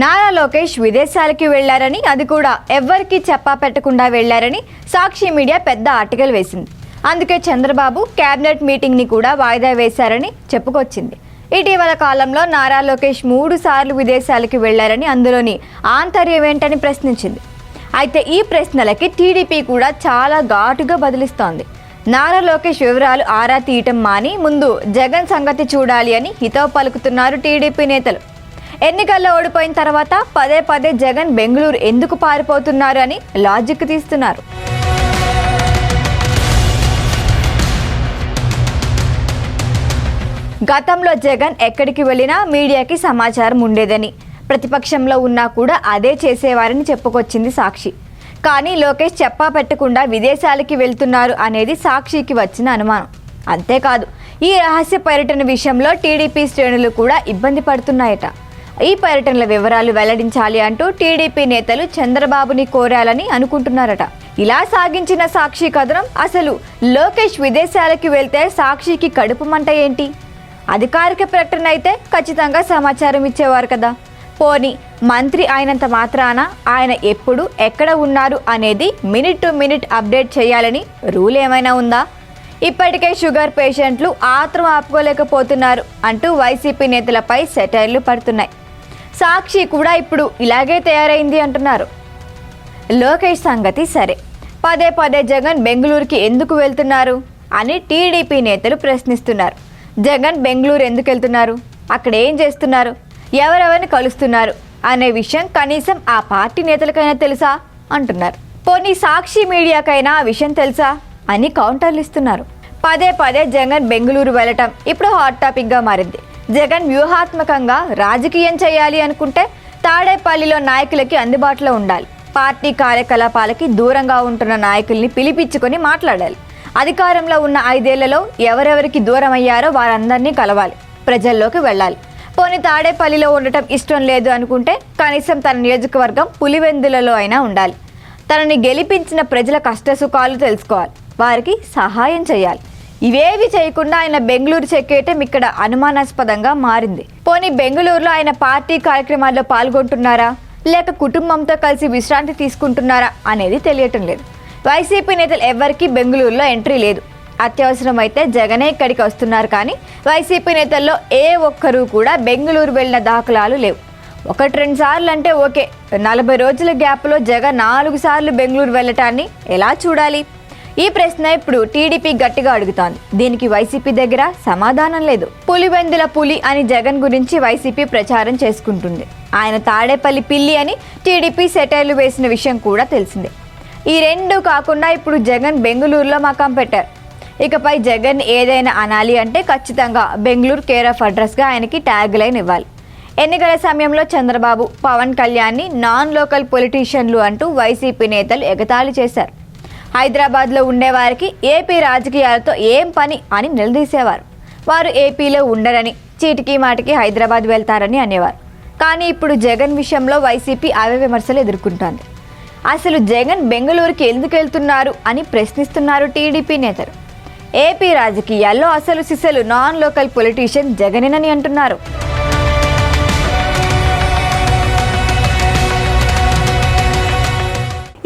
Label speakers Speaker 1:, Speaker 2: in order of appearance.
Speaker 1: నారా లోకేష్ విదేశాలకి వెళ్ళారని అది కూడా ఎవ్వరికీ చెప్పా పెట్టకుండా వెళ్ళారని సాక్షి మీడియా పెద్ద ఆర్టికల్ వేసింది. అందుకే చంద్రబాబు కేబినెట్ మీటింగ్ని కూడా వాయిదా వేశారని చెప్పుకొచ్చింది. ఇటీవల కాలంలో నారా లోకేష్ మూడు సార్లు విదేశాలకి వెళ్ళారని అందులోని ఆంతర్యం ఏంటని ప్రశ్నించింది. అయితే ఈ ప్రశ్నలకి టీడీపీ కూడా చాలా ఘాటుగా బదిలిస్తోంది. నారా లోకేష్ వివరాలు ఆరా తీయటం మాని ముందు జగన్ సంగతి చూడాలి అని హితవు పలుకుతున్నారు టీడీపీ నేతలు. ఎన్నికల్లో ఓడిపోయిన తర్వాత పదే పదే జగన్ బెంగళూరు ఎందుకు పారిపోతున్నారు అని లాజిక్ తీస్తున్నారు. గతంలో జగన్ ఎక్కడికి వెళ్ళినా మీడియాకి సమాచారం ఉండేదని ప్రతిపక్షంలో ఉన్నా కూడా అదే చేసేవారని చెప్పుకొచ్చింది సాక్షి. కానీ లోకేష్ చెప్పా పెట్టకుండా విదేశాలకి వెళ్తున్నారు అనేది సాక్షికి వచ్చిన అనుమానం. అంతేకాదు ఈ రహస్య పర్యటన విషయంలో టీడీపీ శ్రేణులు కూడా ఇబ్బంది పడుతున్నాయట. ఈ పర్యటనల వివరాలు వెల్లడించాలి అంటూ టీడీపీ నేతలు చంద్రబాబుని కోరాలని అనుకుంటున్నారట. ఇలా సాగించిన సాక్షి కథనం అసలు లోకేష్ విదేశాలకి వెళ్తే సాక్షికి కడుపు మంట ఏంటి? అధికారిక ప్రకటన అయితే ఖచ్చితంగా సమాచారం ఇచ్చేవారు కదా. పోని మంత్రి అయినంత మాత్రాన ఆయన ఎప్పుడు ఎక్కడ ఉన్నారు అనేది మినిట్ టు మినిట్ అప్డేట్ చేయాలని రూల్ ఏమైనా ఉందా? ఇప్పటికే షుగర్ పేషెంట్లు ఆత్రం ఆపుకోలేకపోతున్నారు అంటూ వైసీపీ నేతలపై సెటైర్లు పడుతున్నాయి. సాక్షి కూడా ఇప్పుడు ఇలాగే తయారైంది అంటున్నారు. లోకేష్ సంగతి సరే. పదే పదే జగన్ బెంగళూరుకి ఎందుకు వెళ్తున్నారు? అని టీడీపీ నేతలు ప్రశ్నిస్తున్నారు. జగన్ బెంగళూరు ఎందుకు వెళ్తున్నారు? అక్కడ ఏం చేస్తున్నారు? ఎవరెవరిని కలుస్తున్నారు? అనే విషయం కనీసం ఆ పార్టీ నేతలకైనా తెలుసా? అంటున్నారు. పోనీ సాక్షి మీడియాకైనా ఆ విషయం తెలుసా? అని కౌంటర్లు ఇస్తున్నారు పదే పదే జగన్ బెంగళూరు వెళ్ళటం ఇప్పుడు హాట్ టాపిక్గా మారింది. జగన్ వ్యూహాత్మకంగా రాజకీయం చేయాలి అనుకుంటే తాడేపల్లిలో నాయకులకి అందుబాటులో ఉండాలి. పార్టీ కార్యకలాపాలకి దూరంగా ఉంటున్న నాయకుల్ని పిలిపించుకొని మాట్లాడాలి. అధికారంలో ఉన్న ఐదేళ్ళలో ఎవరెవరికి దూరం అయ్యారో వారందరినీ కలవాలి. ప్రజల్లోకి వెళ్ళాలి. పోనీ తాడేపల్లిలో ఉండటం ఇష్టం లేదు అనుకుంటే కనీసం తన నియోజకవర్గం పులివెందులలో అయినా ఉండాలి. తనని గెలిపించిన ప్రజల కష్టసుఖాలు తెలుసుకోవాలి. వారికి సహాయం చేయాలి. ఇవేవి చేయకుండా ఆయన బెంగళూరు చెక్కేయటం ఇక్కడ అనుమానాస్పదంగా మారింది. పోనీ బెంగళూరులో ఆయన పార్టీ కార్యక్రమాల్లో పాల్గొంటున్నారా? లేక కుటుంబంతో కలిసి విశ్రాంతి తీసుకుంటున్నారా అనేది తెలియటం లేదు. వైసీపీ నేతలు ఎవ్వరికీ బెంగళూరులో ఎంట్రీ లేదు. అత్యవసరమైతే జగనే ఇక్కడికి వస్తున్నారు కానీ వైసీపీ నేతల్లో ఏ ఒక్కరూ కూడా బెంగళూరు వెళ్ళిన దాఖలాలు లేవు. ఒకటి రెండు సార్లు అంటే ఓకే. నలభై రోజుల గ్యాప్లో జగన్ నాలుగు సార్లు బెంగళూరు వెళ్ళటాన్ని ఎలా చూడాలి? ఈ ప్రశ్న ఇప్పుడు టీడీపీ గట్టిగా అడుగుతోంది. దీనికి వైసీపీ దగ్గర సమాధానం లేదు. పులివెందుల పులి అని జగన్ గురించి వైసీపీ ప్రచారం చేసుకుంటుంది. ఆయన తాడేపల్లి పిల్లి అని టీడీపీ సెటైర్లు వేసిన విషయం కూడా తెలిసిందే. ఈ రెండు కాకుండా ఇప్పుడు జగన్ బెంగళూరులో మకాం పెట్టారు. ఇకపై జగన్ ఏదైనా అనాలి అంటే ఖచ్చితంగా బెంగళూరు కేర్ ఆఫ్ అడ్రస్గా ఆయనకి ట్యాగ్ లైన్ ఇవ్వాలి. ఎన్నికల సమయంలో చంద్రబాబు పవన్ కళ్యాణ్ని నాన్ లోకల్ పొలిటీషియన్లు అంటూ వైసీపీ నేతలు ఎగతాళి చేశారు. హైదరాబాద్లో ఉండేవారికి ఏపీ రాజకీయాలతో ఏం పని అని నిలదీసేవారు. వారు ఏపీలో ఉండరని చీటికి మాటికి హైదరాబాద్ వెళ్తారని అనేవారు. కానీ ఇప్పుడు జగన్ విషయంలో వైసీపీ అవే విమర్శలు ఎదుర్కొంటోంది. అసలు జగన్ బెంగళూరుకి ఎందుకు వెళ్తున్నారు అని ప్రశ్నిస్తున్నారు టీడీపీ నేతలు. ఏపీ రాజకీయాల్లో అసలు సిసలు నాన్ లోకల్ పొలిటీషియన్ జగనేనని అంటున్నారు.